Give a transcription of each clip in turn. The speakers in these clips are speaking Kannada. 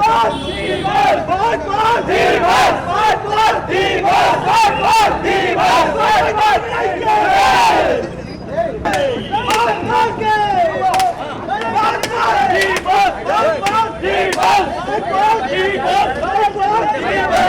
Bas! Bas! Bas! Bas! Viva! Viva! Viva!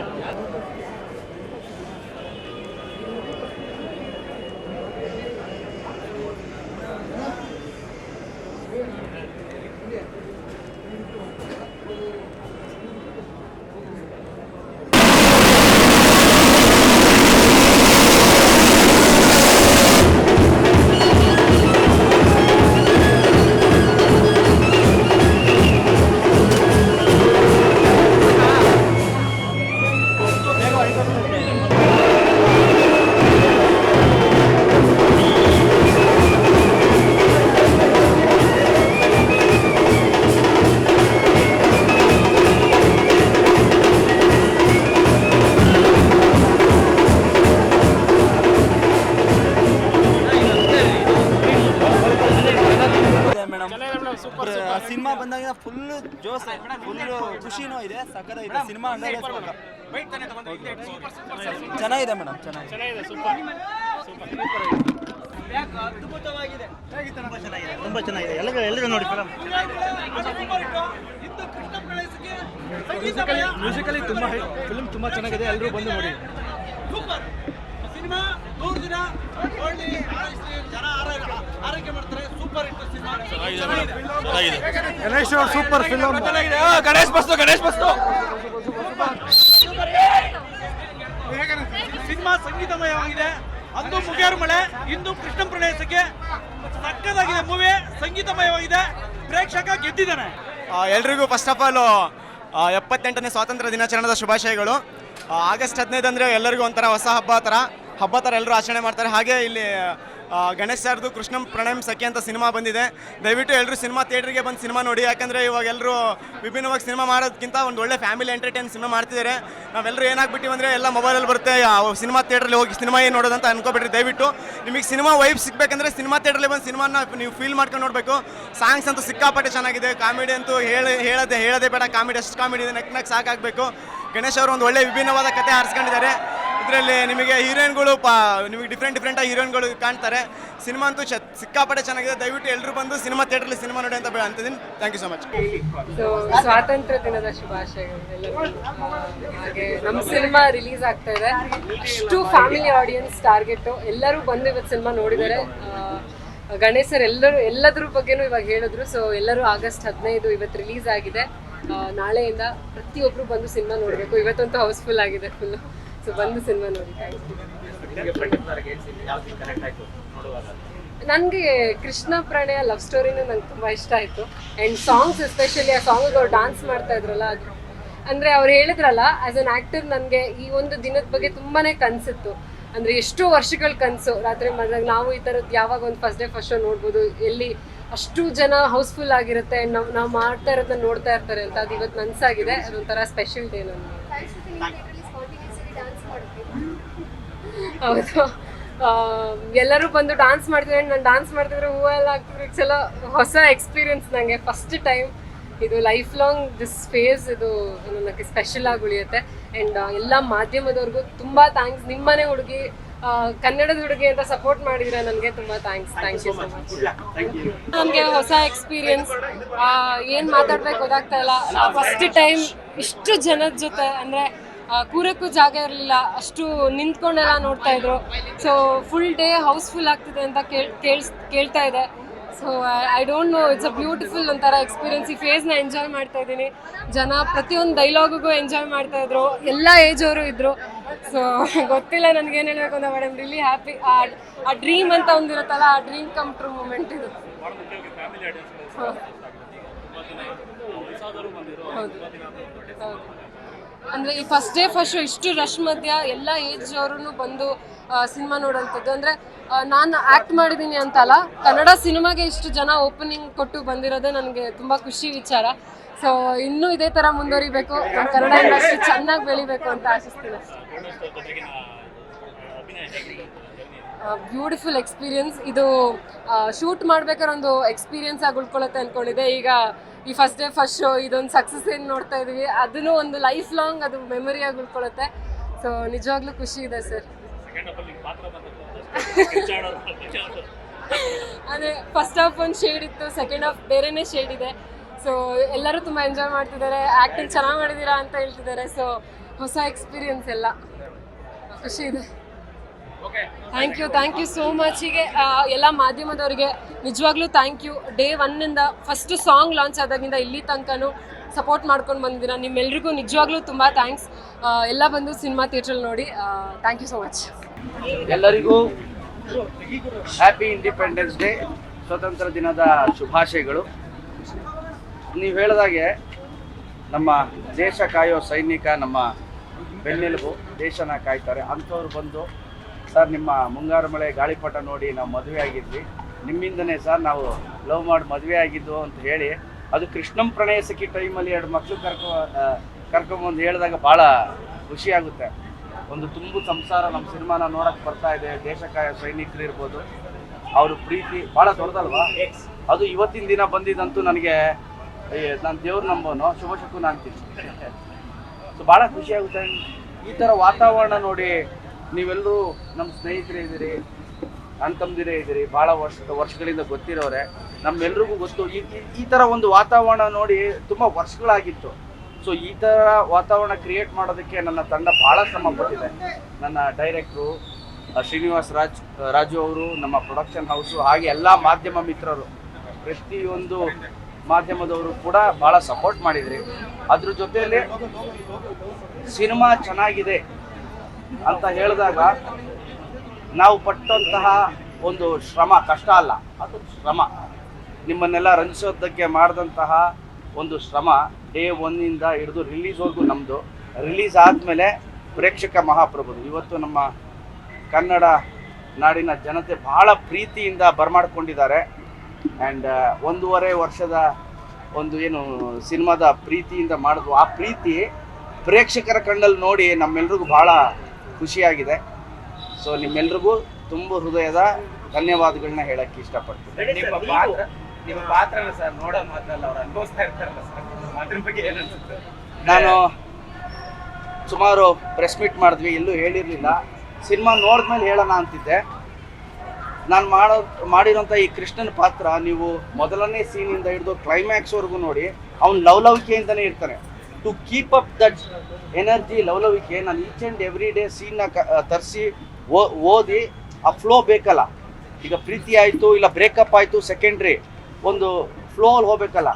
Cinema musically ತುಂಬಾ ಫಿಲ್ಮ್ ತುಂಬ ಚೆನ್ನಾಗಿದೆ ಎಲ್ಲರೂ ಬಂದು ನೋಡಿ. ಸಿನಿಮಾ ನೂರು ದಿನ ಒಳ್ಳೆ ಜನ ಆರೋಗ್ಯ ಆರೈಕೆ ಮಾಡ್ತಾರೆ. Super hit cinema. ಗಣೇಶ್ ಅವ್ರ ಸೂಪರ್ ಫಿಲ್ಮ್ ಗಣೇಶ್ ಬಸ್ತು ಗಣೇಶ್ ಬಸ್ತು. ಸಿನಿಮಾ ಸಂಗೀತಮಯವಾಗಿದೆ. ಅಂದು ಮುಗಿಯಾರು ಮಳೆ ಇಂದು ಕೃಷ್ಣ ಪ್ರಣಯಸಕ್ಕೆ ಸಕ್ಕದಾಗಿದೆ. ಮೂವಿ ಸಂಗೀತಮಯವಾಗಿದೆ. ಪ್ರೇಕ್ಷಕ ಗೆದ್ದಿದ್ದಾನೆ. ಎಲ್ರಿಗೂ ಫಸ್ಟ್ ಆಫ್ ಆಲ್ ಎಪ್ಪತ್ತೆಂಟನೇ ಸ್ವಾತಂತ್ರ್ಯ ದಿನಾಚರಣೆದ ಶುಭಾಶಯಗಳು. ಆಗಸ್ಟ್ ಹದಿನೈದು ಅಂದರೆ ಎಲ್ಲರಿಗೂ ಒಂಥರ ಹೊಸ ಹಬ್ಬ ಥರ. ಹಬ್ಬ ಥರ ಎಲ್ಲರೂ ಆಚರಣೆ ಮಾಡ್ತಾರೆ. ಹಾಗೆ ಇಲ್ಲಿ ಗಣೇಶ್ ಸರ್ದು ಕೃಷ್ಣಂ ಪ್ರಣಯಂ ಸಖಿ ಅಂತ ಸಿನಿಮಾ ಬಂದಿದೆ. ದಯವಿಟ್ಟು ಎಲ್ಲರೂ ಸಿನಿಮಾ ಥಿಯೇಟ್ರಿಗೆ ಬಂದು ಸಿನಿಮಾ ನೋಡಿ, ಯಾಕಂದರೆ ಇವಾಗ ಎಲ್ಲರೂ ವಿಭಿನ್ನವಾಗಿ ಸಿನಿಮಾ ಮಾಡೋದಕ್ಕಿಂತ ಒಂದು ಒಳ್ಳೆ ಫ್ಯಾಮಿಲಿ ಎಂಟರ್ಟೈನ್ ಸಿನಿಮಾ ಮಾಡ್ತಿದ್ದಾರೆ. ನಾವೆಲ್ಲರೂ ಏನಾಗ್ಬಿಟ್ಟಿವಿ ಅಂದರೆ ಎಲ್ಲ ಮೊಬೈಲಲ್ಲಿ ಬರುತ್ತೆ ಸಿನಿಮಾ ಥಿಯೇಟ್ರಲ್ಲಿ ಹೋಗಿ ಸಿನಿಮಾ ಏನು ನೋಡೋದಂತ ಅನ್ಕೋಬೇಡ್ರಿ ದಯವಿಟ್ಟು ನಿಮಗೆ ಸಿನಿಮಾ ವೈಬ್ ಸಿಗಬೇಕಂದ್ರೆ ಸಿನಿಮಾ ಥಿಯೇಟ್ರಲ್ಲಿ ಬಂದು ಸಿನಿಮಾನ ನೀವು ಫೀಲ್ ಮಾಡ್ಕೊಂಡು ನೋಡಬೇಕು. ಸಾಂಗ್ಸ್ ಅಂತೂ ಸಿಕ್ಕಾಪಟ್ಟೆ ಚೆನ್ನಾಗಿದೆ, ಕಾಮಿಡಿ ಅಂತೂ ಹೇಳಿ, ಹೇಳದೆ ಹೇಳದೆ ಬೇಡ, ಕಾಮಿಡಿ, ಅಷ್ಟು ಕಾಮಿಡಿ ಇದೆ, ನೆಕ್ ನಕ್ ಸಾಕಾಗಬೇಕು. ಗಣೇಶ್ ಅವರು ಒಂದು ಒಳ್ಳೆ ವಿಭಿನ್ನವಾದ ಕತೆ ಆರಿಸ್ಕೊಂಡಿದ್ದಾರೆ ಇದರಲ್ಲಿ ನಿಮಗೆ ಹೀರೋಯಿನ್ಗಳು ಪಾ, ನಿಮಗೆ ಡಿಫ್ರೆಂಟ್ ಡಿಫ್ರೆಂಟ್ ಹೀರೋಯಿನ್ಗಳು ಕಾಣ್ತಾರೆ. ಸಿನಿಮಾ ಅಂತೂ ಚ, ಸಿಕ್ಕಾಪಟ್ಟೆ ಚೆನ್ನಾಗಿದೆ. ದಯವಿಟ್ಟು ಎಲ್ಲರೂ ಬಂದು ಸಿನಿಮಾ ಥಿಯೇಟ್ರಲ್ಲಿ ಸಿನಿಮಾ ನೋಡಿ ಅಂತ ಅಂತಿದ್ದೀನಿ. Thank you so much so ಸ್ವಾತಂತ್ರ್ಯ ದಿನದ ಶುಭಾಶಯಗಳು ಹಾಗೆ ನಮ್ಮ ಸಿನಿಮಾ ರಿಲೀಸ್ ಆಗ್ತಾ ಇದೆ. ಅಷ್ಟು ಫ್ಯಾಮಿಲಿ ಆಡಿಯನ್ಸ್ ಟಾರ್ಗೆಟ್ ಎಲ್ಲರೂ ಬಂದು ಇವತ್ತು ಸಿನಿಮಾ ನೋಡಿದ್ದಾರೆ. ಗಣೇಶ್ ಎಲ್ಲರೂ, ಎಲ್ಲದ್ರ ಬಗ್ಗೆನೂ ಇವಾಗ ಹೇಳಿದ್ರು. ಸೊ ಎಲ್ಲರೂ ಆಗಸ್ಟ್ ಹದಿನೈದು ಇವತ್ತು ರಿಲೀಸ್ ಆಗಿದೆ. ನಾಳೆಯಿಂದ ಪ್ರತಿಯೊಬ್ಬರು ಬಂದು ಸಿನಿಮಾ ನೋಡಬೇಕು. ಇವತ್ತಂತೂ ಹೌಸ್ಫುಲ್ ಆಗಿದೆ ಫುಲ್ಲು ಸೊ ಬಂದು ಸಿನಿಮಾ ನೋಡಿ ನನಗೆ ಕೃಷ್ಣ ಪ್ರಣಯ ಲವ್ ಸ್ಟೋರಿನೂ ನಂಗೆ ತುಂಬ ಇಷ್ಟ ಆಯಿತು. ಆ್ಯಂಡ್ ಸಾಂಗ್ಸ್ ಎಸ್ಪೆಷಲಿ ಆ ಸಾಂಗ್ ಅವ್ರು ಡಾನ್ಸ್ ಮಾಡ್ತಾ ಇದ್ರಲ್ಲ ಅದು ಅಂದರೆ ಅವ್ರು ಹೇಳಿದ್ರಲ್ಲ ಆ್ಯಸ್ ಅನ್ ಆ್ಯಕ್ಟರ್ ನನಗೆ ಈ ಒಂದು ದಿನದ ಬಗ್ಗೆ ತುಂಬಾ ಕನಸಿತ್ತು. ಅಂದರೆ ಎಷ್ಟೋ ವರ್ಷಗಳ ಕನಸು ರಾತ್ರಿ ಮಾಡಿದಾಗ ನಾವು ಈ ಥರದ್ದು ಯಾವಾಗ ಒಂದು ಫಸ್ಟ್ ಡೇ ಫಸ್ಟ್ ಶೋ ನೋಡ್ಬೋದು ಎಲ್ಲಿ ಅಷ್ಟು ಜನ ಹೌಸ್ಫುಲ್ ಆಗಿರುತ್ತೆ ನಾವು ನಾವು ಮಾಡ್ತಾ ಇರೋದನ್ನ ನೋಡ್ತಾ ಇರ್ತಾರೆ ಅಂತ ಅದು ಇವತ್ತು ನನಸಾಗಿದೆ ಅದೊಂಥರ ಸ್ಪೆಷಲ್ ಡೇ ನನಗೆ. ಹೌದು. ಎಲ್ಲರೂ ಬಂದು ಡಾನ್ಸ್ ಮಾಡ್ತಿದ್ರೆ. ನಾನು ಡಾನ್ಸ್ ಮಾಡ್ತಿದ್ರೆ ಹೂವೆಲ್ಲ ಹಾಕ್ತಿದ್ರೆ. ಚಲೋ ಹೊಸ ಎಕ್ಸ್ಪೀರಿಯನ್ಸ್ ನನಗೆ ಫಸ್ಟ್ ಟೈಮ್ ಇದು ಲೈಫ್ ಲಾಂಗ್ ದಿಸ್ ಫೇಸ್ ಇದು ನನಗೆ ಸ್ಪೆಷಲ್ ಆಗಿ ಉಳಿಯುತ್ತೆ. ಆ್ಯಂಡ್ ಎಲ್ಲ ಮಾಧ್ಯಮದವ್ರಿಗೂ ತುಂಬ ಥ್ಯಾಂಕ್ಸ್ ನಿಮ್ಮನೆ ಹುಡುಗಿ ಕನ್ನಡದ ಹುಡುಗಿ ಅಂತ ಸಪೋರ್ಟ್ ಮಾಡಿದ್ರೆ ನನಗೆ ತುಂಬ thanks thank you so much ನನಗೆ ಹೊಸ ಎಕ್ಸ್ಪೀರಿಯನ್ಸ್ ಏನು ಮಾತಾಡ್ಬೇಕು ಗೊತ್ತಾಗ್ತಾ ಇಲ್ಲ. ಫಸ್ಟ್ ಟೈಮ್ ಇಷ್ಟು ಜನದ ಜೊತೆ ಅಂದರೆ ಕೂರಕ್ಕೂ ಜಾಗ ಇರಲಿಲ್ಲ. ಅಷ್ಟು ನಿಂತ್ಕೊಂಡೆಲ್ಲ ನೋಡ್ತಾ ಇದ್ರು. ಸೊ ಫುಲ್ ಡೇ ಹೌಸ್ಫುಲ್ ಆಗ್ತಿದೆ ಅಂತ ಕೇಳ್ ಕೇಳ್ಸ್ ಕೇಳ್ತಾ ಇದೆ. So I don't know it's a beautiful ಒಂಥರ ಎಕ್ಸ್ಪೀರಿಯನ್ಸ್ ಈ ಫೇಸ್ನ ಎಂಜಾಯ್ ಮಾಡ್ತಾ ಇದ್ದೀನಿ. ಜನ ಪ್ರತಿಯೊಂದು ಡೈಲಾಗಿಗೂ ಎಂಜಾಯ್ ಮಾಡ್ತಾ ಇದ್ರು. ಎಲ್ಲ ಏಜ್ ಅವರು ಇದ್ರು. ಸೊ ಗೊತ್ತಿಲ್ಲ ನನಗೆ ಏನು ಹೇಳಬೇಕು ಅಂತ ಮೇಡಮ್ ರಿಲಿ ಹ್ಯಾಪಿ ಆ ಡ್ರೀಮ್ ಅಂತ ಒಂದಿರುತ್ತಲ್ಲ ಆ ಡ್ರೀಮ್ ಕಮ್ ಟ್ರೂ ಮೂಮೆಂಟ್ ಇದು. ಹೌದು. ಹೌದು. ಅಂದರೆ ಈ ಫಸ್ಟ್ ಡೇ ಫಸ್ಟ್ ಇಷ್ಟು ರಶ್ ಮಧ್ಯ ಎಲ್ಲ ಏಜ್ ಅವರು ಬಂದು ಸಿನಿಮಾ ನೋಡೋಂಥದ್ದು ಅಂದರೆ ನಾನು ಆ್ಯಕ್ಟ್ ಮಾಡಿದ್ದೀನಿ ಅಂತಲ್ಲ, ಕನ್ನಡ ಸಿನಿಮಾಗೆ ಇಷ್ಟು ಜನ ಓಪನಿಂಗ್ ಕೊಟ್ಟು ಬಂದಿರೋದೇ ನನಗೆ ತುಂಬ ಖುಷಿ ವಿಚಾರ. ಸೊ ಇನ್ನೂ ಇದೇ ಥರ ಮುಂದುವರಿಬೇಕು. ಕನ್ನಡ ಇಂಡಸ್ಟ್ರಿ ಚೆನ್ನಾಗಿ ಬೆಳಿಬೇಕು ಅಂತ ಆಶಿಸ್ತೀನಿ. ಬ್ಯೂಟಿಫುಲ್ ಎಕ್ಸ್ಪೀರಿಯನ್ಸ್ ಇದು ಶೂಟ್ ಮಾಡ್ಬೇಕಾದ್ರೆ ಒಂದು ಎಕ್ಸ್ಪೀರಿಯನ್ಸ್ ಆಗಿ ಉಳ್ಕೊಳ್ಳುತ್ತೆ ಅಂದ್ಕೊಂಡಿದ್ದೆ ಈಗ ಈ ಫಸ್ಟ್ ಡೇ ಫಸ್ಟ್ ಶೋ ಇದೊಂದು ಸಕ್ಸಸ್ ಏನು ನೋಡ್ತಾ ಇದೀವಿ ಅದನ್ನು ಒಂದು ಲೈಫ್ ಲಾಂಗ್ ಅದು ಮೆಮೊರಿಯಾಗಿ ಉಳ್ಕೊಳ್ಳುತ್ತೆ ಸೊ ನಿಜವಾಗ್ಲೂ ಖುಷಿ ಇದೆ ಸರ್ ಅದೇ ಫಸ್ಟ್ ಹಾಫ್ ಒಂದು ಶೇಡ್ ಇತ್ತು ಸೆಕೆಂಡ್ ಹಾಫ್ ಬೇರೆನೇ ಶೇಡ್ ಇದೆ. ಸೊ ಎಲ್ಲರೂ ತುಂಬ ಎಂಜಾಯ್ ಮಾಡ್ತಿದ್ದಾರೆ. ಆ್ಯಕ್ಟಿಂಗ್ ಚೆನ್ನಾಗಿ ಮಾಡಿದ್ದೀರಾ ಅಂತ ಹೇಳ್ತಿದ್ದಾರೆ. ಸೊ ಹೊಸ ಎಕ್ಸ್ಪೀರಿಯನ್ಸ್ ಎಲ್ಲ. ಖುಷಿ ಇದೆ. Thank you thank you so much ಹೀಗೆ ಎಲ್ಲ ಮಾಧ್ಯಮದವರಿಗೆ ನಿಜವಾಗ್ಲೂ ಥ್ಯಾಂಕ್ ಯು ಡೇ ಒನ್ನಿಂದ ಫಸ್ಟ್ ಸಾಂಗ್ ಲಾಂಚ್ ಆದಾಗಿಂದ ಇಲ್ಲಿ ತನಕನೂ ಸಪೋರ್ಟ್ ಮಾಡ್ಕೊಂಡು ಬಂದಿದ್ದೀರಾ. ನಿಮ್ಮೆಲ್ಲರಿಗೂ ನಿಜವಾಗ್ಲೂ ತುಂಬ ಥ್ಯಾಂಕ್ಸ್ ಎಲ್ಲ ಬಂದು ಸಿನಿಮಾ ಥಿಯೇಟ್ರಲ್ಲಿ ನೋಡಿ ಥ್ಯಾಂಕ್ ಯು ಸೋ ಮಚ್ ಎಲ್ಲರಿಗೂ ಹ್ಯಾಪಿ ಇಂಡಿಪೆಂಡೆನ್ಸ್ ಡೇ ಸ್ವತಂತ್ರ ದಿನದ ಶುಭಾಶಯಗಳು. ನೀವು ಹೇಳಿದಾಗೆ ನಮ್ಮ ದೇಶ ಕಾಯೋ ಸೈನಿಕ ನಮ್ಮ ಬೆನ್ನೆಲುಬು ದೇಶನ ಕಾಯ್ತಾರೆ. ಅಂಥವ್ರು ಬಂದು ಸರ್, ನಿಮ್ಮ ಮುಂಗಾರು ಮಳೆ ಗಾಳಿಪಟ ನೋಡಿ ನಾವು ಮದುವೆ ಆಗಿದ್ವಿ ನಿಮ್ಮಿಂದನೇ ಸರ್, ನಾವು ಲವ್ ಮಾಡಿ ಮದುವೆ ಆಗಿದ್ದು ಅಂತ ಹೇಳಿ, ಅದು ಕೃಷ್ಣಂ ಪ್ರಣಯ ಟೈಮಲ್ಲಿ ಎರಡು ಮಕ್ಕಳು ಕರ್ಕೊ ಕರ್ಕೊಂಬಂದು ಹೇಳಿದಾಗ ಭಾಳ ಖುಷಿಯಾಗುತ್ತೆ ಒಂದು ತುಂಬು ಸಂಸಾರ ನಮ್ಮ ಸಿನಿಮಾನ ನೋಡೋಕ್ಕೆ ಬರ್ತಾ ಇದೆ ದೇಶಕಾಯ ಸೈನಿಕರು ಇರ್ಬೋದು. ಅವರು ಪ್ರೀತಿ ಭಾಳ ದೊಡ್ಡದಲ್ವಾ? ಅದು ಇವತ್ತಿನ ದಿನ ಬಂದಿದ್ದಂತೂ ನನಗೆ ನಾನು ದೇವ್ರ ನಂಬೋನು ಶುಭ ಶಕುನ ಅಂತೀನಿ. ಸೊ, ಭಾಳ ಖುಷಿಯಾಗುತ್ತೆ ಈ ಥರ ವಾತಾವರಣ ನೋಡಿ ನೀವೆಲ್ಲರೂ ನಮ್ಮ ಸ್ನೇಹಿತರೇ ಇದ್ದೀರಿ ಅಣ್ಣ ತಮ್ಮದಿರೇ ಇದ್ದೀರಿ ಭಾಳ ವರ್ಷ, ವರ್ಷಗಳಿಂದ ಗೊತ್ತಿರೋರೆ. ನಮ್ಮೆಲ್ರಿಗೂ ಗೊತ್ತು, ಈ, ಈ- ಈ ಥರ ಒಂದು ವಾತಾವರಣ ನೋಡಿ ತುಂಬ ವರ್ಷಗಳಾಗಿತ್ತು. ಸೊ ಈ ಥರ ವಾತಾವರಣ ಕ್ರಿಯೇಟ್ ಮಾಡೋದಕ್ಕೆ ನನ್ನ ತಂಡ ಭಾಳ ಶ್ರಮ ಪಟ್ಟಿದೆ. ನನ್ನ ಡೈರೆಕ್ಟ್ರು ಶ್ರೀನಿವಾಸ್ ರಾಜ್ ರಾಜು ಅವರು, ನಮ್ಮ ಪ್ರೊಡಕ್ಷನ್ ಹೌಸು ಹಾಗೆ ಎಲ್ಲ ಮಾಧ್ಯಮ ಮಿತ್ರರು, ಪ್ರತಿಯೊಂದು ಮಾಧ್ಯಮದವರು ಕೂಡ ಭಾಳ ಸಪೋರ್ಟ್ ಮಾಡಿದ್ರಿ. ಅದ್ರ ಜೊತೆಯಲ್ಲಿ ಸಿನಿಮಾ ಚೆನ್ನಾಗಿದೆ. ಅಂತ ಹೇಳಿದಾಗ ನಾವು ಪಟ್ಟಂತಹ ಒಂದು ಶ್ರಮ, ಕಷ್ಟ ಅಲ್ಲ, ಅದು ಶ್ರಮ. ನಿಮ್ಮನ್ನೆಲ್ಲ ರಂಜಿಸೋದಕ್ಕೆ ಮಾಡಿದಂತಹ ಒಂದು ಶ್ರಮ ಡೇ ಒನ್ನಿಂದ ಹಿಡಿದು ರಿಲೀಸ್ವರೆಗೂ ನಮ್ಮದು ರಿಲೀಸ್ ಆದಮೇಲೆ ಪ್ರೇಕ್ಷಕ ಮಹಾಪ್ರಭುದು ಇವತ್ತು ನಮ್ಮ ಕನ್ನಡ ನಾಡಿನ ಜನತೆ ಬಹಳ ಪ್ರೀತಿಯಿಂದ ಬರಮಾಡ್ಕೊಂಡಿದ್ದಾರೆ. ಆ್ಯಂಡ್ ಒಂದೂವರೆ ವರ್ಷದ ಒಂದು ಏನು ಸಿನಿಮಾದ ಪ್ರೀತಿಯಿಂದ ಮಾಡಿದ್ವು ಆ ಪ್ರೀತಿ ಪ್ರೇಕ್ಷಕರ ಕಣ್ಣಲ್ಲಿ ನೋಡಿ ನಮ್ಮೆಲ್ರಿಗೂ ಬಹಳ ಖುಷಿಯಾಗಿದೆ. ಸೊ ನಿಮ್ಮೆಲ್ರಿಗೂ ತುಂಬ ಹೃದಯದ ಧನ್ಯವಾದಗಳನ್ನ ಹೇಳಕ್ಕೆ ಇಷ್ಟಪಡ್ತೀನಿ. ನಿಮ್ಮ ಪಾತ್ರ ನಿಮ್ಮ ಪಾತ್ರನ ಸರ್ ನೋಡೋ ಮಾತ್ರಲ್ಲ ಅವ್ರು ಅನುಭವಿಸ್ತಾ ಇರ್ತಾರಲ್ಲ ಸರ್ ಅದ್ರ ಬಗ್ಗೆ ಏನನ್ಸುತ್ತೆ? ನಾನು ಸುಮಾರು ಪ್ರೆಸ್ ಮೀಟ್ ಮಾಡಿದ್ವಿ ಎಲ್ಲೂ ಹೇಳಿರಲಿಲ್ಲ. ಸಿನಿಮಾ ನೋಡಿದ್ಮೇಲೆ ಹೇಳೋಣ ಅಂತಿದ್ದೆ. ನಾನು ಮಾಡೋ ಮಾಡಿರೋಂಥ ಈ ಕೃಷ್ಣನ ಪಾತ್ರ ನೀವು ಮೊದಲನೇ ಸೀನಿಂದ ಹಿಡಿದು ಕ್ಲೈಮ್ಯಾಕ್ಸ್ವರೆಗೂ ನೋಡಿ ಅವ್ನು ಲವ್ಲವಿಕೆಯಿಂದನೇ ಇರ್ತಾನೆ. To keep up that energy ಲವಲವಿಕೆ, ನಾನು ಈಚ್ ಆ್ಯಂಡ್ ಎವ್ರಿ ಡೇ ಸೀನ್ನ ಕ ತರಿಸಿ ಓದಿ, ಆ ಫ್ಲೋ ಬೇಕಲ್ಲ. ಈಗ ಪ್ರೀತಿ ಆಯಿತು, ಇಲ್ಲ ಬ್ರೇಕಪ್ ಆಯಿತು ಸೆಕೆಂಡ್ರಿ ಒಂದು ಫ್ಲೋ ಅಲ್ಲಿ ಹೋಗ್ಬೇಕಲ್ಲ.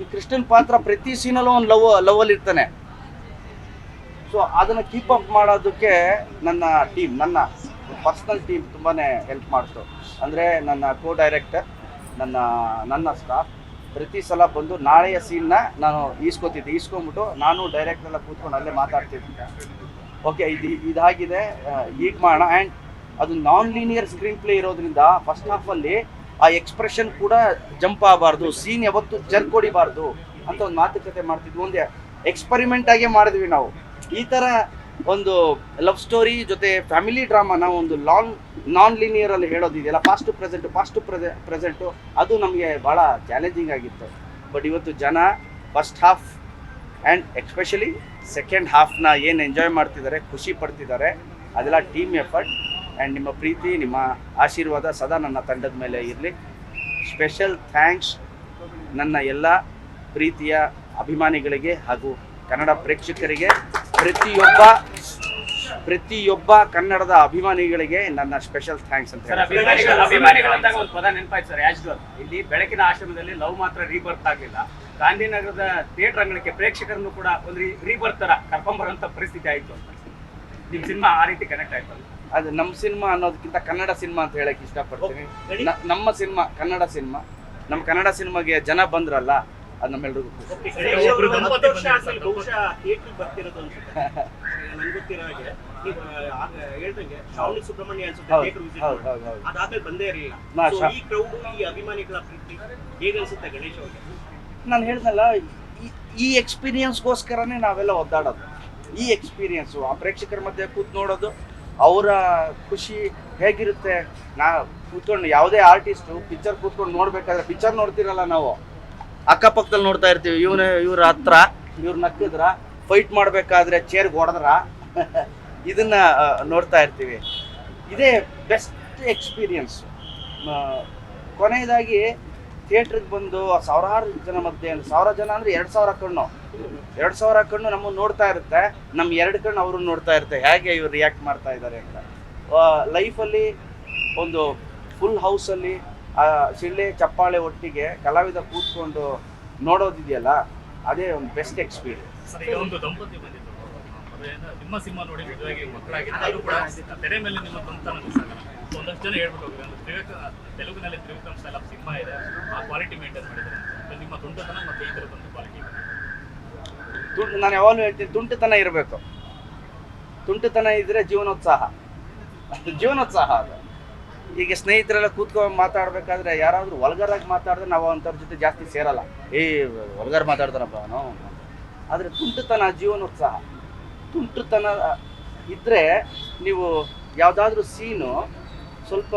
ಈ ಕೃಷ್ಣನ್ ಪಾತ್ರ ಪ್ರತಿ ಸೀನಲ್ಲೂ ಒಂದು ಲವ್ ಲವಲ್ಲಿ ಇರ್ತಾನೆ. ಸೊ ಅದನ್ನು ಕೀಪ್ ಅಪ್ ಮಾಡೋದಕ್ಕೆ ನನ್ನ ಟೀಮ್ ನನ್ನ ಪರ್ಸ್ನಲ್ ಟೀಮ್ ತುಂಬಾ ಹೆಲ್ಪ್ ಮಾಡ್ತು. ಅಂದರೆ ನನ್ನ ಕೋ ಡೈರೆಕ್ಟರ್ ನನ್ನ ನನ್ನ ಸ್ಟಾಫ್ ಪ್ರತಿ ಸಲ ಬಂದು ನಾಳೆಯ ಸೀನ್ನ ನಾನು ಈಸ್ಕೊತಿದ್ದೆ. ಈಸ್ಕೊಂಬಿಟ್ಟು ನಾನು ಡೈರೆಕ್ಟ್ ಎಲ್ಲ ಕೂತ್ಕೊಂಡು ಅಲ್ಲೇ ಮಾತಾಡ್ತಿದ್ದೆ. ಓಕೆ ಇದು, ಇದಾಗಿದೆ ಈಗ ಮಾಡೋಣ. ಆ್ಯಂಡ್ ಅದು ನಾನ್ ಲೀನಿಯರ್ ಸ್ಕ್ರೀನ್ ಪ್ಲೇ ಇರೋದ್ರಿಂದ ಫಸ್ಟ್ ಹಾಫಲ್ಲಿ ಆ ಎಕ್ಸ್ಪ್ರೆಷನ್ ಕೂಡ ಜಂಪ್ ಆಗಬಾರ್ದು. ಸೀನ್ ಯಾವತ್ತು ಜರ್ಕ್ ಹೊಡಿಬಾರ್ದು ಅಂತ ಒಂದು ಮಾತುಕತೆ ಮಾಡ್ತಿದ್ವಿ. ಒಂದು ಎಕ್ಸ್ಪರಿಮೆಂಟ್ ಆಗೇ ಮಾಡಿದ್ವಿ ನಾವು. ಈ ಥರ ಒಂದು ಲವ್ ಸ್ಟೋರಿ ಜೊತೆ ಫ್ಯಾಮಿಲಿ ಡ್ರಾಮಾನ ಒಂದು ಲಾಂಗ್ ನಾನ್ ಲಿನಿಯರ್ ಅಲ್ಲಿ ಹೇಳೋದಿದೆಯಲ್ಲ ಪಾಸ್ಟ್ ಪ್ರೆಸೆಂಟ್ ಪಾಸ್ಟ್ ಪ್ರೆಸೆ ಪ್ರೆಸೆಂಟು ಅದು ನಮಗೆ ಭಾಳ ಚಾಲೆಂಜಿಂಗ್ ಆಗಿತ್ತು. ಬಟ್ ಇವತ್ತು ಜನ first half and especially second ಹಾಫ್ನ ಏನು ಎಂಜಾಯ್ ಮಾಡ್ತಿದ್ದಾರೆ, ಖುಷಿ ಪಡ್ತಿದ್ದಾರೆ, ಅದೆಲ್ಲ ಟೀಮ್ ಎಫರ್ಟ್ ಆ್ಯಂಡ್ ನಿಮ್ಮ ಪ್ರೀತಿ, ನಿಮ್ಮ ಆಶೀರ್ವಾದ ಸದಾ ನನ್ನ ತಂಡದ ಮೇಲೆ ಇರಲಿ. ಸ್ಪೆಷಲ್ ಥ್ಯಾಂಕ್ಸ್ ನನ್ನ ಎಲ್ಲ ಪ್ರೀತಿಯ ಅಭಿಮಾನಿಗಳಿಗೆ ಹಾಗೂ ಕನ್ನಡ ಪ್ರೇಕ್ಷಕರಿಗೆ. ಪ್ರತಿಯೊಬ್ಬ ಪ್ರತಿಯೊಬ್ಬ ಕನ್ನಡದ ಅಭಿಮಾನಿಗಳಿಗೆ ನನ್ನ ಸ್ಪೆಷಲ್ ಥ್ಯಾಂಕ್ಸ್ ಅಂತ ಒಂದು ಪದ ನೆನಪಾಯ್ತು ಸರ್ ಇಲ್ಲಿ ಬೆಳಕಿನ ಆಶ್ರಮದಲ್ಲಿ ಲವ್ ಮಾತ್ರ ರೀಬರ್ತ್ ಆಗಲಿಲ್ಲ ಗಾಂಧಿನಗರದ ಥಿಯೇಟರ್ ಅಂಗಣಕ್ಕೆ ಪ್ರೇಕ್ಷಕರನ್ನು ಕೂಡ ಒಂದು ರೀಬರ್ತ್ ತರ ಕರ್ಕೊಂಬರೋಂಥ ಪರಿಸ್ಥಿತಿ ಆಯ್ತು ಅಂತ. ನಿಮ್ ಸಿನಿಮಾ ಆ ರೀತಿ ಕನೆಕ್ಟ್ ಆಯ್ತು ಅದು ನಮ್ಮ ಸಿನಿಮಾ ಅನ್ನೋದಕ್ಕಿಂತ ಕನ್ನಡ ಸಿನಿಮಾ ಅಂತ ಹೇಳಕ್ ಇಷ್ಟಪಡ್ತೀನಿ. ನಮ್ಮ ಸಿನಿಮಾ ಕನ್ನಡ ಸಿನಿಮಾ ನಮ್ಮ ಕನ್ನಡ ಸಿನಿಮಾಗೆ ಜನ ಬಂದ್ರಲ್ಲ ಅದು ನಮ್ಮೆಲ್ಲರಿಗೂ ನಾನು ಹೇಳ್ದಲ್ಲ ಈ- ಈ ಎಕ್ಸ್ಪೀರಿಯನ್ಸ್ಗೋಸ್ಕರನೇ ನಾವೆಲ್ಲ ಒದ್ದಾಡೋದು. ಈ ಎಕ್ಸ್ಪೀರಿಯನ್ಸು ಆ ಪ್ರೇಕ್ಷಕರ ಮಧ್ಯೆ ಕೂತ್ ನೋಡೋದು ಅವರ ಖುಷಿ ಹೇಗಿರುತ್ತೆ ನಾ ಕೂತ್ಕೊಂಡು ಯಾವುದೇ ಆರ್ಟಿಸ್ಟು ಪಿಕ್ಚರ್ ಕೂತ್ಕೊಂಡು ನೋಡಬೇಕಾದ್ರೆ ಪಿಕ್ಚರ್ ನೋಡ್ತಿರಲ್ಲ ನಾವು. ಅಕ್ಕಪಕ್ಕದಲ್ಲಿ ನೋಡ್ತಾ ಇರ್ತೀವಿ. ಇವನ ಇವ್ರ ಹತ್ರ, ಇವ್ರು ನಕ್ಕಿದ್ರ ಫೈಟ್ ಮಾಡಬೇಕಾದ್ರೆ ಚೇರ್ಗೆ ಹೊಡೆದ್ರ ಇದನ್ನ ನೋಡ್ತಾ ಇರ್ತೀವಿ. ಇದೇ ಬೆಸ್ಟ್ ಎಕ್ಸ್ಪೀರಿಯನ್ಸ್ ಕೊನೆಯದಾಗಿ ಥಿಯೇಟ್ರಿಗೆ ಬಂದು ಸಾವಿರಾರು ಜನ ಮಧ್ಯೆ ಸಾವಿರ ಜನ ಅಂದರೆ ಎರಡು ಸಾವಿರ ಕಣ್ಣು. ಎರಡು ಸಾವಿರ ಕಣ್ಣು ನಮ್ಮನ್ನು ನೋಡ್ತಾ ಇರುತ್ತೆ. ನಮ್ಮ ಎರಡು ಕಣ್ಣು ಅವರು ನೋಡ್ತಾ ಇರುತ್ತೆ. ಹೇಗೆ ಇವ್ರು ರಿಯಾಕ್ಟ್ ಮಾಡ್ತಾ ಇದ್ದಾರೆ ಅಂತ. ಲೈಫಲ್ಲಿ ಒಂದು ಫುಲ್ ಹೌಸಲ್ಲಿ ಶಿಳ್ಳೆ ಚಪ್ಪಾಳೆ ಒಟ್ಟಿಗೆ ಕಲಾವಿದ ಕೂತ್ಕೊಂಡು ನೋಡೋದಿದೆಯಲ್ಲ ಅದೇ ಒಂದು ಬೆಸ್ಟ್ ಎಕ್ಸ್ಪೀರಿಯನ್ಸ್ ಒಂದು ದಂಪತಿ ಬಂದಿತ್ತು ನಿಮ್ಮ ಸಿನಿಮಾ ನೋಡಿ ಮದುವೆಗೆ ಮಕ್ಕಳಾಗಿತ್ತು ಕೂಡ ತೆರೆ ಮೇಲೆ ನಿಮ್ಮ ಮಿಸ್ ಒಂದಷ್ಟು ಜನ ಹೇಳ್ಬಿಟ್ಟು ಹೋಗಿದ್ದಾರೆ. ಅಂದ್ರೆ ತ್ರಿವಿಕ ತೆಲುಗಿನಲ್ಲಿ ತ್ರಿವಿಕ್ರಮ್ ಸ್ಟೈಲ್ ಆಫ್ ಸಿನಿಮಾ ಇದೆ. ಆ ಕ್ವಾಲಿಟಿ ಮೇಂಟೈನ್ ಮಾಡಿದ್ದಾರೆ ನಿಮ್ಮ ತುಂಟತನ ಮತ್ತೆ ಈ ಥರದೊಂದು ಕ್ವಾಲಿಟಿ ತುಂಟು ನಾನು ಯಾವಾಗಲೂ ಹೇಳ್ತೀನಿ ತುಂಟತನ ಇರಬೇಕು. ತುಂಟತನ ಇದ್ರೆ ಜೀವನೋತ್ಸಾಹ. ಜೀವನೋತ್ಸಾಹ ಅದು. ಈಗ ಸ್ನೇಹಿತರೆಲ್ಲ ಕೂತ್ಕೊಂಡು ಮಾತಾಡ್ಬೇಕಾದ್ರೆ ಯಾರಾದ್ರೂ ವಲ್ಗರಾಗಿ ಮಾತಾಡಿದ್ರೆ ನಾವು ಅಂಥವ್ರ ಜೊತೆ ಜಾಸ್ತಿ ಸೇರಲ್ಲ. ಏ, ವಲ್ಗರ್ ಮಾತಾಡ್ತಾರಪ್ಪ ಅವನು. ಆದರೆ ತುಂಟುತನ ಜೀವನೋತ್ಸಾಹ. ತುಂಟುತನ ಇದ್ದರೆ ನೀವು ಯಾವುದಾದ್ರೂ ಸೀನು ಸ್ವಲ್ಪ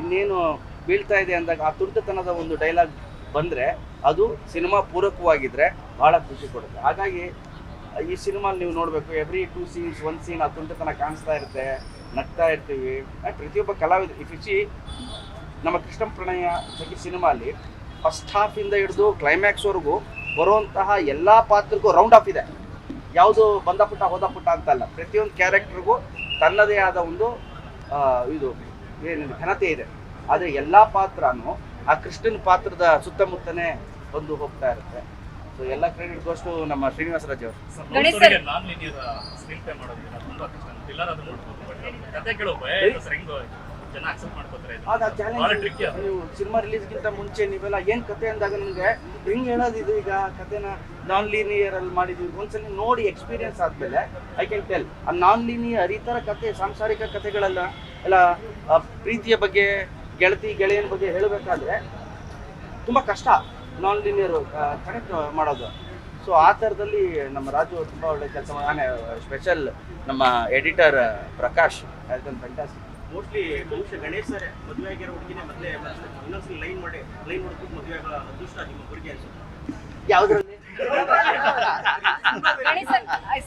ಇನ್ನೇನು ಬೀಳ್ತಾ ಇದೆ ಅಂದಾಗ ಆ ತುಂಟುತನದ ಒಂದು ಡೈಲಾಗ್ ಬಂದರೆ ಅದು ಸಿನಿಮಾ ಪೂರಕವಾಗಿದ್ದರೆ ಭಾಳ ಖುಷಿ ಕೊಡುತ್ತೆ. ಹಾಗಾಗಿ ಈ ಸಿನಿಮಾಲಿ ನೀವು ನೋಡಬೇಕು, every two scenes, one scene ಆ ತುಂಟುತನ ಕಾಣಿಸ್ತಾ ಇರುತ್ತೆ. ನಗ್ತಾ ಇರ್ತೀವಿ. ಪ್ರತಿಯೊಬ್ಬ ಕಲಾವಿದ ಇಫಿಸಿ ನಮ್ಮ ಕೃಷ್ಣ ಪ್ರಣಯ ಸಿನಿಮಾ ಸಿನಿಮಾಲಿ ಫಸ್ಟ್ ಹಾಫಿಂದ ಹಿಡಿದು ಕ್ಲೈಮ್ಯಾಕ್ಸ್ವರೆಗೂ ಬರುವಂತಹ ಎಲ್ಲ ಪಾತ್ರಕ್ಕೂ ರೌಂಡ್ ಆಫ್ ಇದೆ. ಯಾವುದು ಬಂದ ಪುಟ್ಟ ಹೋದ ಪುಟ್ಟ ಅಂತಲ್ಲ ಪ್ರತಿಯೊಂದು ಕ್ಯಾರೆಕ್ಟರ್ಗೂ ತನ್ನದೇ ಆದ ಒಂದು ಇದು ಏನು ಘನತೆ ಇದೆ. ಆದರೆ ಎಲ್ಲ ಪಾತ್ರನೂ ಆ ಕೃಷ್ಣನ ಪಾತ್ರದ ಸುತ್ತಮುತ್ತನೇ ಬಂದು ಹೋಗ್ತಾ ಇರುತ್ತೆ. ಸೊ ಎಲ್ಲ ಕ್ರೆಡಿಟ್ ಗೋಸ್ಟು ನಮ್ಮ ಶ್ರೀನಿವಾಸ ರಾಜ್ ಅವರು ಕತೆ ಕೇಳೋ ಭಯ ಇಲ್ಲ ಸರ್ ಹೆಂಗ್ ಜನ ಅಕ್ಸೆಪ್ಟ್ ಮಾಡ್ಕೋತಾರೆ ಇದು? ಆಗ ಭಾಳ ಚಾಲೆಂಜ್ ಟ್ರಿಕ್ಕಿ ನೀವು ಸಿನಿಮಾ ರಿಲೀಸ್ಗಿಂತ ಮುಂಚೆ ನೀವೆಲ್ಲ ಏನು ಕತೆ ಅಂದಾಗ ನಿಮ್ಗೆ ಹಿಂಗ್ ಹೇಳೋದು ಇದು ಈಗ ಕತೆನ ನಾನ್ ಲೀನಿಯರ್ ಅಲ್ಲಿ ಮಾಡಿದ್ವಿ. ಒಂದ್ಸಲ ನೋಡಿ ಎಕ್ಸ್ಪೀರಿಯನ್ಸ್ ಆದ್ಮೇಲೆ ಐ ಕ್ಯಾನ್ ಟೆಲ್ ಆ ನಾನ್ ಲೀನಿಯರ್ ಈ ತರ ಕತೆ ಸಾಂಸಾರಿಕ ಕತೆಗಳೆಲ್ಲ ಎಲ್ಲ ಪ್ರೀತಿಯ ಬಗ್ಗೆ ಗೆಳತಿ ಗೆಳೆಯನ ಬಗ್ಗೆ ಹೇಳಬೇಕಾದ್ರೆ ತುಂಬಾ ಕಷ್ಟ ನಾನ್ ಲೀನಿಯರ್ ಕನೆಕ್ಟ್ ಮಾಡೋದು. ಸೊ ಆ ಥರದಲ್ಲಿ ನಮ್ಮ ರಾಜು ತುಂಬ ಒಳ್ಳೆ ಕೆಲಸ ಮಾಡಿ ಸ್ಪೆಷಲ್ ನಮ್ಮ ಎಡಿಟರ್ ಪ್ರಕಾಶ್. ಫ್ಯಾಂಟಾಸ್ಟಿಕ್ ಮೋಸ್ಟ್ಲಿ ಬಹುಶಃ ಗಣೇಶ್ ಸರ್ ಮದುವೆ ಆಗಿರೋ ಹುಡುಗಿನೇ ಮತ್ತೆ ಇನ್ನೊಂದ್ಸಲ ಲೈನ್ ಮಾಡಿ ಲೈನ್ ನೋಡ್ಬಿಟ್ಟು ಮದುವೆ ಆಗೋ ಅದೃಷ್ಟ ನಿಮ್ಮ ಹುಡುಗಿ ಅನ್ಸುತ್ತೆ. ಯಾವುದ್ರಲ್ಲಿ? ಗಣೇಶ್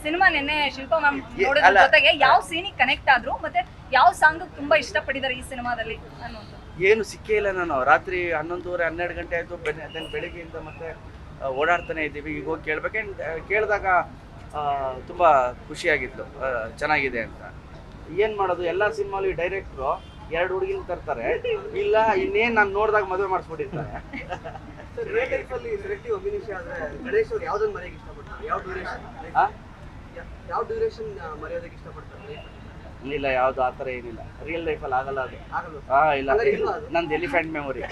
ಸಿನಿಮಾ ನಿನ್ನೆ ಶಿಲ್ಪ ಮ್ಯಾಮ್ ನೋಡಿದ. ಜೊತೆಗೆ ಯಾವ ಸೀನಿಗೆ ಕನೆಕ್ಟ್ ಆದ್ರು ಮತ್ತೆ ಯಾವ ಸಾಂಗ್ ತುಂಬಾ ಇಷ್ಟಪಟ್ಟಿದ್ದಾರೆ ಈ ಸಿನಿಮಾದಲ್ಲಿ ಅನ್ನೋದು ಏನು ಸಿಕ್ಕೇ ಇಲ್ಲ ನಾನು. ರಾತ್ರಿ ಹನ್ನೊಂದುವರೆ ಹನ್ನೆರಡು ಗಂಟೆ ಆಯಿತು ಬೆಳಗ್ಗೆಯಿಂದ ಮತ್ತೆ ಓಡಾಡ್ತಾನೆ ಇದ್ದೀವಿ. ಈಗ ಹೋಗಿ ಕೇಳ್ಬೇಕೆ. ಕೇಳಿದಾಗ ತುಂಬ ಖುಷಿಯಾಗಿತ್ತು. ಚೆನ್ನಾಗಿದೆ ಅಂತ. ಏನು ಮಾಡೋದು? ಎಲ್ಲ ಸಿನಿಮಾಲು ಡೈರೆಕ್ಟ್ರು ಎರಡು ಹುಡುಗಿನ ತರ್ತಾರೆ ಇಲ್ಲ ಇನ್ನೇನು ನಾನು ನೋಡಿದಾಗ ಮದುವೆ ಮಾಡಿಸ್ಬಿಟ್ಟಿರ್ತಾರೆ. ಗಣೇಶ್ ಅವ್ರು ಇಷ್ಟಪಡ್ತಾರೆ? ಯಾವ ಡ್ಯೂರೇಷನ್? ಯಾವ ಡ್ಯೂರೇಷನ್ ಮರೆಯೋದಕ್ಕೆ ಇಷ್ಟಪಡ್ತಾರೆ? ಇಲ್ಲ ಯಾವ್ದು ಆ ಥರ ಏನಿಲ್ಲ. ರಿಯಲ್ ಲೈಫಲ್ಲಿ ಆಗಲ್ಲ ಅದು. ಹಾಂ ಇಲ್ಲ. ನಂದು ಎಲಿಫೆಂಟ್ ಮೆಮೊರಿ